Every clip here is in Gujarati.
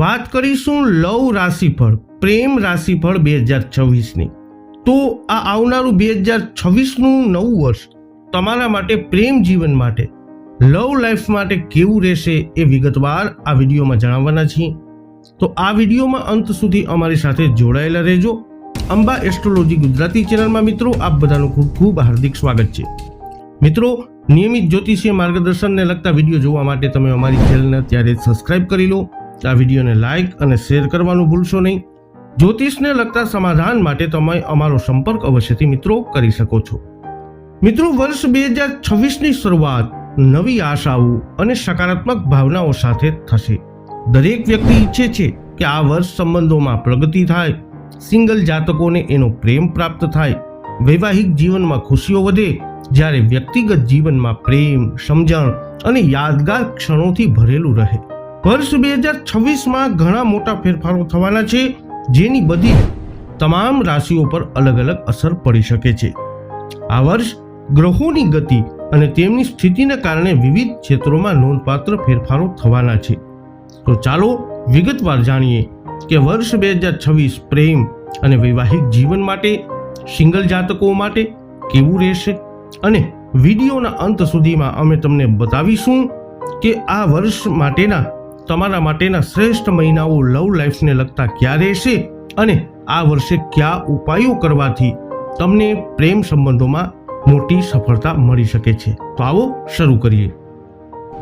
વાત કરીશું લવ રાશિફળ, પ્રેમ રાશિફળ બે હજાર છવ્વીસની. તો આ આવનારું બે હજાર છવ્વીસનું નવું વર્ષ તમારા માટે પ્રેમ જીવન માટે, લવ લાઈફ માટે કેવું રહેશે એ વિગતવાર આ વિડીયોમાં જણાવવાના છીએ. તો આ વિડીયોમાં અંત સુધી અમારી સાથે જોડાયેલા રહેજો. અંબા એસ્ટ્રોલોજી ગુજરાતી ચેનલમાં મિત્રો આપ બધાનું ખૂબ ખૂબ હાર્દિક સ્વાગત છે. મિત્રો, નિયમિત જ્યોતિષીય માર્ગદર્શનને લગતા વીડિયો જોવા માટે તમે અમારી ચેનલને અત્યારે સબસ્ક્રાઇબ કરી લો. આ વિડીયોને લાઇક અને શેર કરવાનું ભૂલશો નહીં. જ્યોતિષને લગતા સમાધાન માટે તમે અમારો સંપર્ક અવશ્યથી મિત્રો કરી શકો છો. મિત્રો, વર્ષ બે હજાર છવ્વીસની શરૂઆત નવી આશાઓ અને સકારાત્મક ભાવનાઓ સાથે થશે. દરેક વ્યક્તિ ઈચ્છે છે કે આ વર્ષ સંબંધોમાં પ્રગતિ થાય, સિંગલ જાતકોને એનો પ્રેમ પ્રાપ્ત થાય, વૈવાહિક જીવનમાં ખુશીઓ વધે, જ્યારે વ્યક્તિગત જીવનમાં પ્રેમ, સમજણ અને યાદગાર ક્ષણોથી ભરેલું રહે. વર્ષ બે હજાર છવ્વીસમાં ઘણા મોટા ફેરફારો થવાના છે, જેની બધી તમામ રાશિઓ પર અલગ અલગ અસર પડી શકે છે. આ વર્ષ ગ્રહોની ગતિ અને તેમની સ્થિતિને કારણે વિવિધ ક્ષેત્રોમાં નોંધપાત્ર ફેરફારો થવાના છે. તો ચાલો વિગતવાર જાણીએ કે વર્ષ બે હજાર છવ્વીસ પ્રેમ અને વૈવાહિક જીવન માટે, સિંગલ જાતકો માટે કેવું રહેશે? અને વિડીયોના અંત સુધીમાં અમે તમને બતાવીશું કે આ વર્ષ માટેના તમારા માટેના શ્રેષ્ઠ મહિનાઓ લવ લાઈફને લગતા ક્યાં રહેશે અને આ વર્ષે કયા ઉપાયો કરવાથી તમને પ્રેમ સંબંધોમાં મોટી સફળતા મળી શકે છે? તો આવો શરૂ કરીએ.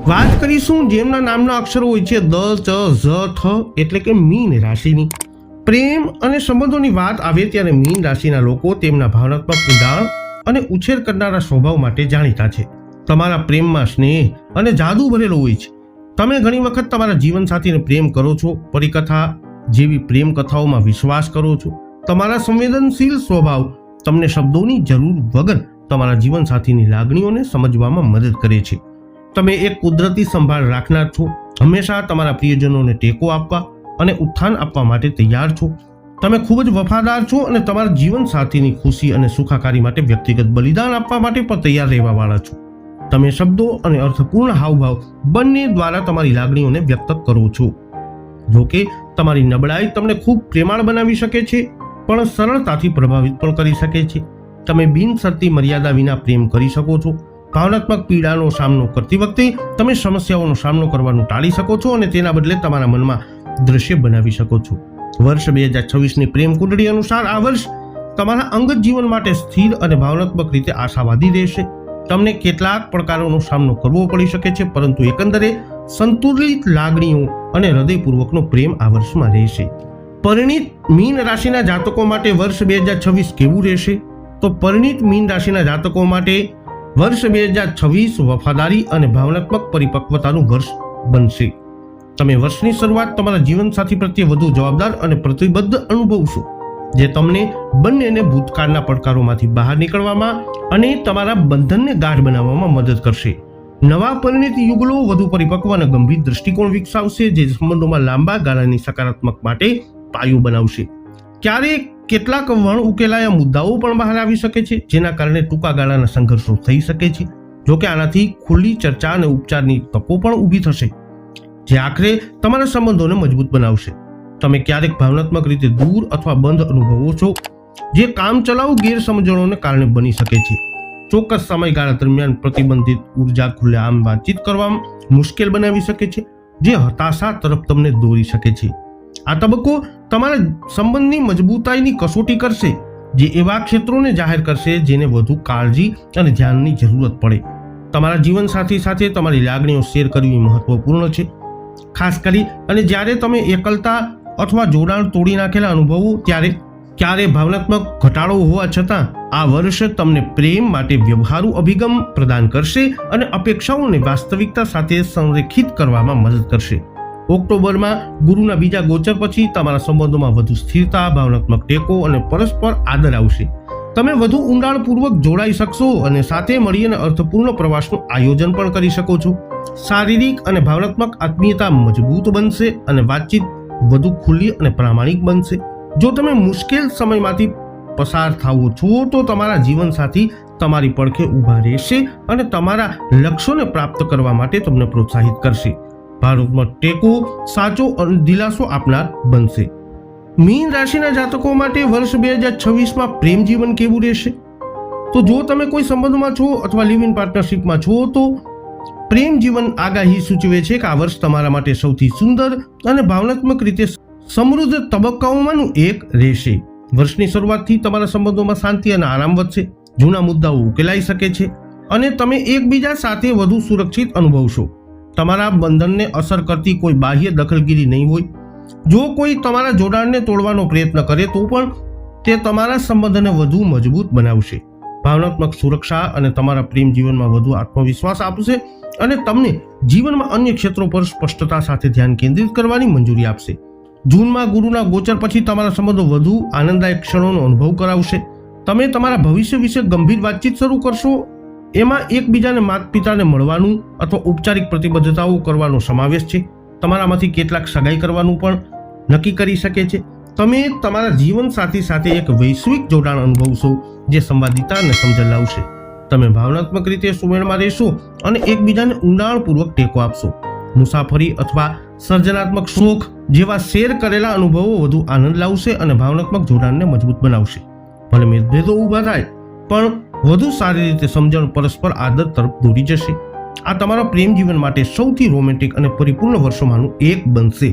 વાત કરીશું જેમના નામના અક્ષરો હોય છે દ, ચ, ઝ ઠ એટલે કે મીન રાશિની. પ્રેમ અને સંબંધોની વાત આવે ત્યારે મીન રાશિના લોકો તેમના ભાવનાત્મક ઉડાણ અને ઉછેર કરનારા સ્વભાવ માટે જાણીતા છે. તમારા પ્રેમમાં સ્નેહ અને જાદુ ભરેલો હોય છે. તમે ઘણી વખત તમારા જીવનસાથીને પ્રેમ કરો છો, પરિકથા જેવી પ્રેમ કથાઓમાં વિશ્વાસ કરો છો. તમારા સંવેદનશીલ સ્વભાવ તમને શબ્દોની જરૂર વગર તમારા જીવનસાથીની લાગણીઓને સમજવામાં મદદ કરે છે. તમે એક કુદરતી સંભાળ રાખનાર છો. હંમેશા તમારા પ્રિયજનોને ટેકો આપવા અને ઉત્થાન આપવા માટે તૈયાર છો. તમે ખૂબ જ વફાદાર છો અને તમારા જીવનસાથીની ખુશી અને સુખાકારી માટે વ્યક્તિગત બલિદાન આપવા માટે પણ તૈયાર રહેવાવાળા છો. તમે શબ્દો અને અર્થપૂર્ણ હાવભાવ બંને દ્વારા તમારી લાગણીઓને વ્યક્ત કરો છો. જો કે, તમારી નબળાઈ તમને ખૂબ પ્રેમાળ બનાવી શકે છે, પણ સરળતાથી પ્રભાવિત પણ કરી શકે છે. તમે બિનશરતી મર્યાદા વિના પ્રેમ કરી શકો છો. ભાવનાત્મક પીડાનો સામનો કરતી વખતે તમે સમસ્યાઓનો સામનો કરવાનું ટાળી શકો છો અને તેના બદલે તમારા મનમાં દ્રશ્ય બનાવી શકો છો. વર્ષ બે હજાર છવ્વીસની પ્રેમ કુંડળી અનુસાર આ વર્ષ તમારા અંગત જીવન માટે સ્થિર અને ભાવનાત્મક રીતે આશાવાદી રહેશે. તમને કેટલાક પડકારોનો સામનો કરવો પડી શકે છે, પરંતુ એકંદરે સંતુલિત લાગણીઓ અને હૃદયપૂર્વકનો પ્રેમ આ વર્ષમાં રહેશે. પરિણિત મીન રાશિના જાતકો માટે વર્ષ બે હજાર છવ્વીસ કેવું રહેશે? તો પરિણિત મીન રાશિના જાતકો માટે વર્ષ બે હજાર છવ્વીસ વફાદારી અને ભાવનાત્મક પરિપક્વતાનું વર્ષ બનશે. તમે વર્ષની શરૂઆત તમારા જીવનસાથી પ્રત્યે વધુ જવાબદાર અને પ્રતિબદ્ધ અનુભવશો. જે તમને બંનેને ભૂતકાળના પડકારોમાંથી બહાર નીકળવામાં અને તમારા બંધનને ગાઢ બનાવવામાં મદદ કરશે. નવા પરિણિત યુગલો વધુ પરિપક્વ અને ગંભીર દ્રષ્ટિકોણ વિકસાવશે, જે સંબંધોમાં લાંબા ગાળાની સકારાત્મક માટે પાયો બનાવશે. ક્યારેક કેટલાક વણ ઉકેલાયા મુદ્દાઓ પણ બહાર આવી શકે છે, જેના કારણે ટૂંકા ગાળાના સંઘર્ષો થઈ શકે છે. જોકે આનાથી ખુલ્લી ચર્ચા અને ઉપચારની તકો પણ ઊભી થશે, જે આખરે તમારા સંબંધોને મજબૂત બનાવશે. તમે ક્યારેક ભાવનાત્મક રીતે દૂર અથવા બંધ અનુભવો છો, જે કામ ચલાઉ ગેરસમજણોને કારણે બની શકે છે. ચોક્કસ સમયગાળા દરમિયાન પ્રતિબંધિત ઊર્જા ખુલ્લેઆમ વાતચીત કરવામાં મુશ્કેલ બનાવી શકે છે, જે હતાશા તરફ તમને દોરી શકે છે. આ તબક્કો તમારા સંબંધની મજબૂતાઈની કસોટી કરશે, જે એવા ક્ષેત્રોને જાહેર કરશે જેને વધુ કાળજી અને ધ્યાનની જરૂરત પડે. તમારા જીવનસાથી સાથે તમારી લાગણીઓ શેર કરવી મહત્વપૂર્ણ છે. ખાસ કરી અને જ્યારે તમે એકલતા અથવા જોડાણ તોડી નાખેલા અનુભવો ત્યારે ક્યારે ભાવનાત્મક ઘટાડો હોવા છતાં આ વર્ષ તમને પ્રેમ માટે વ્યવહારુ અભિગમ પ્રદાન કરશે અને અપેક્ષાઓને વાસ્તવિકતા સાથે સંરેખિત કરવામાં મદદ કરશે. ઓક્ટોબરમાં ગુરુના બીજા ગોચર પછી તમારા સંબંધોમાં વધુ સ્થિરતા, ભાવનાત્મક ટેકો અને પરસ્પર આદર આવશે. તમે વધુ ઊંડાણપૂર્વક જોડાઈ શકશો અને સાથે મળીને અર્થપૂર્ણ પ્રવાસનું આયોજન પણ કરી શકો છો. શારીરિક અને ભાવનાત્મક આત્મીયતા મજબૂત બનશે અને વાતચીત વધુ ખુલ્લી અને પ્રામાણિક બનશે. જો તમે મુશ્કેલ સમયમાંથી પસાર થાવો છો, તો તમારા જીવનસાથી તમારી પડખે ઊભા રહેશે અને તમારા લક્ષ્યોને પ્રાપ્ત કરવા માટે તમને પ્રોત્સાહિત કરશે. ભારતમાં ટેકો, સાચો અને દિલાસો આપનાર બનશે. મીન રાશિના જાતકો માટે વર્ષ બે હજાર છવ્વીસમાં પ્રેમ જીવન કેવું રહેશે? તો જો તમે કોઈ સંબંધમાં છો અથવા લિવ ઇન પાર્ટનરશિપમાં છો, તો પ્રેમ જીવન આગાહી સૂચવે છે કે આ વર્ષ તમારા માટે સૌથી સુંદર અને ભાવનાત્મક રીતે સમૃદ્ધ તબક્કાઓમાંનું એક રહેશે. વર્ષની શરૂઆતથી તમારા સંબંધોમાં શાંતિ અને આરામ વધશે. જૂના મુદ્દાઓ ઉકેલાઈ શકે છે અને તમે એકબીજા સાથે વધુ સુરક્ષિત અનુભવશો. તમારા બંધનને અસર કરતી કોઈ બાહ્ય દખલગીરી નહીં હોય. જો કોઈ તમારા જોડાણને તોડવાનો પ્રયત્ન કરે તો પણ તે તમારા સંબંધને વધુ મજબૂત બનાવશે. ભાવનાત્મક સુરક્ષા અને તમારા પ્રેમ જીવનમાં વધુ આત્મવિશ્વાસ આપશે અને તમને જીવનમાં અન્ય ક્ષેત્રો પર સ્પષ્ટતા સાથે ધ્યાન કેન્દ્રિત કરવાની મંજૂરી આપશે. જૂનમાં ગુરુના ગોચર પછી તમારા સંબંધો વધુ આનંદદાયક ક્ષણોનો અનુભવ કરાવશે. તમે તમારા ભવિષ્ય વિશે ગંભીર વાતચીત શરૂ કરશો. એમાં એકબીજાને માતા પિતાને મળવાનું અથવા ઔપચારિક પ્રતિબદ્ધતાઓ કરવાનો સમાવેશ છે. તમારામાંથી કેટલાક સગાઈ કરવાનું પણ નક્કી કરી શકે છે. તમે તમારા જીવન સાથી સાથે એક વૈશ્વિક જોડાણ અનુભવશો, જે સંવાદિતા અને સમજણ લાવશે. તમે ભાવનાત્મક રીતે સુમેળમાં રહેશો અને એકબીજાને ઊંડાણપૂર્વક ટેકો આપશો. મુસાફરી અથવા સર્જનાત્મક શોખ જેવા શેર કરેલા અનુભવો વધુ આનંદ લાવશે અને ભાવનાત્મક જોડાણને મજબૂત બનાવશે. ભલે મતભેદો ઊભા થાય, પણ વધુ સારી રીતે સમજણ પરસ્પર આદર તરફ દોરી જશે. આ તમારા પ્રેમ જીવન માટે સૌથી રોમેન્ટિક અને પરિપૂર્ણ વર્ષોમાંનું એક બનશે.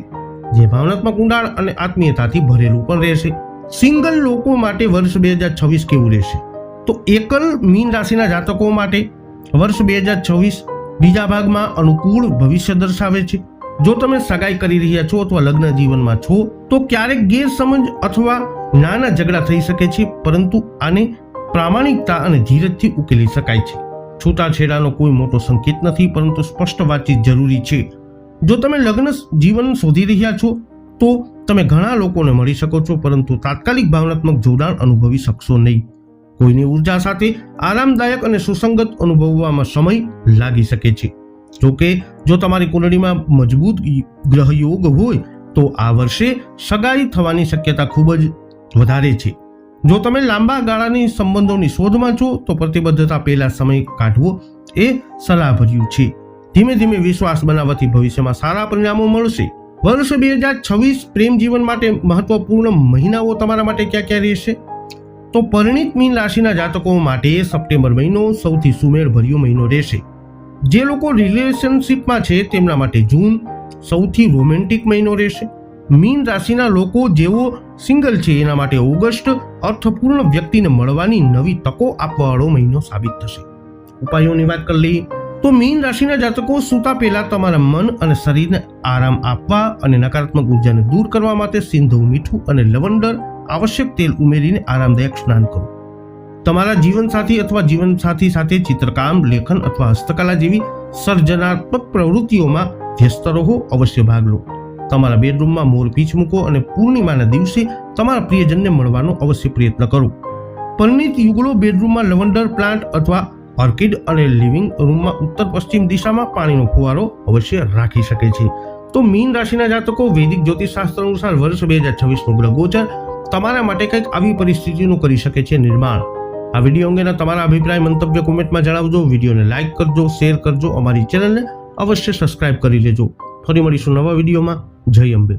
જે ભાવનાત્મક ઊંડાણ અને આત્મીયતાથી ભરેલું પણ રહેશે. સિંગલ લોકો માટે વર્ષ બે હજાર છવ્વીસ કેવું રહેશે? તો એકલ મીન રાશિના જાતકો માટે વર્ષ બે હજાર છવ્વીસ બીજા ભાગમાં અનુકૂળ ભવિષ્ય દર્શાવે છે. જો તમે સગાઈ કરી રહ્યા છો અથવા લગ્ન જીવનમાં છો, તો ક્યારેક ગેરસમજ અથવા નાના ઝઘડા થઈ શકે છે, પરંતુ આને પ્રામાણિકતા અને ધીરજથી ઉકેલી શકાય છે. છૂટાછેડાનો કોઈ મોટો સંકેત નથી, પરંતુ સ્પષ્ટ વાતચીત જરૂરી છે. જો તમે લગ્ન જીવન શોધી રહ્યા છો, તો તમે ઘણા લોકોને મળી શકો છો, પરંતુ તાત્કાલિક ભાવનાત્મક જોડાણ અનુભવી શકશો નહીં. કોઈની ઊર્જા સાથે આરામદાયક અને સુસંગત અનુભવવામાં સમય લાગી શકે છે. જોકે જો તમારી કુંડળીમાં મજબૂત ગ્રહયોગ હોય, તો આ વર્ષે સગાઈ થવાની શક્યતા ખૂબ જ વધારે છે. જો તમે લાંબા ગાળાની સંબંધોની શોધમાં છો, તો પ્રતિબદ્ધતા પહેલા સમય કાઢવો એ સલાહભર્યું છે. ધીમે ધીમે વિશ્વાસ બનાવવાથી ભવિષ્યમાં સારા પરિણામો મળશે. વર્ષ બે હજાર છવ્વીસ પ્રેમ જીવન માટે મહત્વપૂર્ણ મહિનાઓ તમારા માટે ક્યાં ક્યાં રહેશે? તો પરિણિત મીન રાશિના જાતકો માટે સપ્ટેમ્બર મહિનો સૌથી સુમેળભર્યો મહિનો રહેશે. જે લોકો રિલેશનશિપમાં છે તેમના માટે જૂન સૌથી રોમેન્ટિક મહિનો રહેશે. મીન રાશિના લોકો જેઓ સિંગલ છે એના માટે ઓગસ્ટ અર્થપૂર્ણ વ્યક્તિને મળવાની નવી તકો આપવાવાળો મહિનો સાબિત થશે. ઉપાયોની વાત કરી લઈએ. તો મીન રાશિના જાતકો સૂતા પહેલા તમારા મન અને શરીરને આરામ આપવા અને નકારાત્મક ઉર્જાને દૂર કરવા માટે સિંધુ મીઠું અને લવંડર, આવશ્યક તેલ ઉમેરીને આરામદાયક સ્નાન કરો. તમારા જીવનસાથી અથવા જીવનસાથી સાથે ચિત્રકામ, લેખન અથવા હસ્તકલા જેવી સર્જનાત્મક પ્રવૃત્તિઓમાં વ્યસ્ત રહો, અવશ્ય ભાગ લો. તમારા બેડરૂમમાં મોર પીછ મૂકો અને પૂર્ણિમાના દિવસે તમારા પ્રિયજનને મળવાનો અવશ્ય પ્રયત્ન કરો. પરિણિત યુગલો બેડરૂમમાં લવંડર, પ્લાન્ટ અથવા ઓર્કિડ અને લિવિંગ રૂમમાં ઉત્તર પશ્ચિમ દિશામાં પાણીનો ફુવારો અવશ્ય રાખી શકે છે. તો મીન રાશિના જાતકો વૈદિક જ્યોતિષશાસ્ત્ર અનુસાર વર્ષ બે હજાર છવ્વીસનું ગ્રહ તમારા માટે કંઈક આવી પરિસ્થિતિનું કરી શકે છે નિર્માણ. આ વીડિયો અંગેના તમારા અભિપ્રાય, મંતવ્ય કોમેન્ટમાં જણાવજો. વિડીયોને લાઇક કરજો, શેર કરજો, અમારી ચેનલને અવશ્ય સબસ્ક્રાઇબ કરી લેજો. ફરી મળીશું નવા વિડીયોમાં. જય અંબે.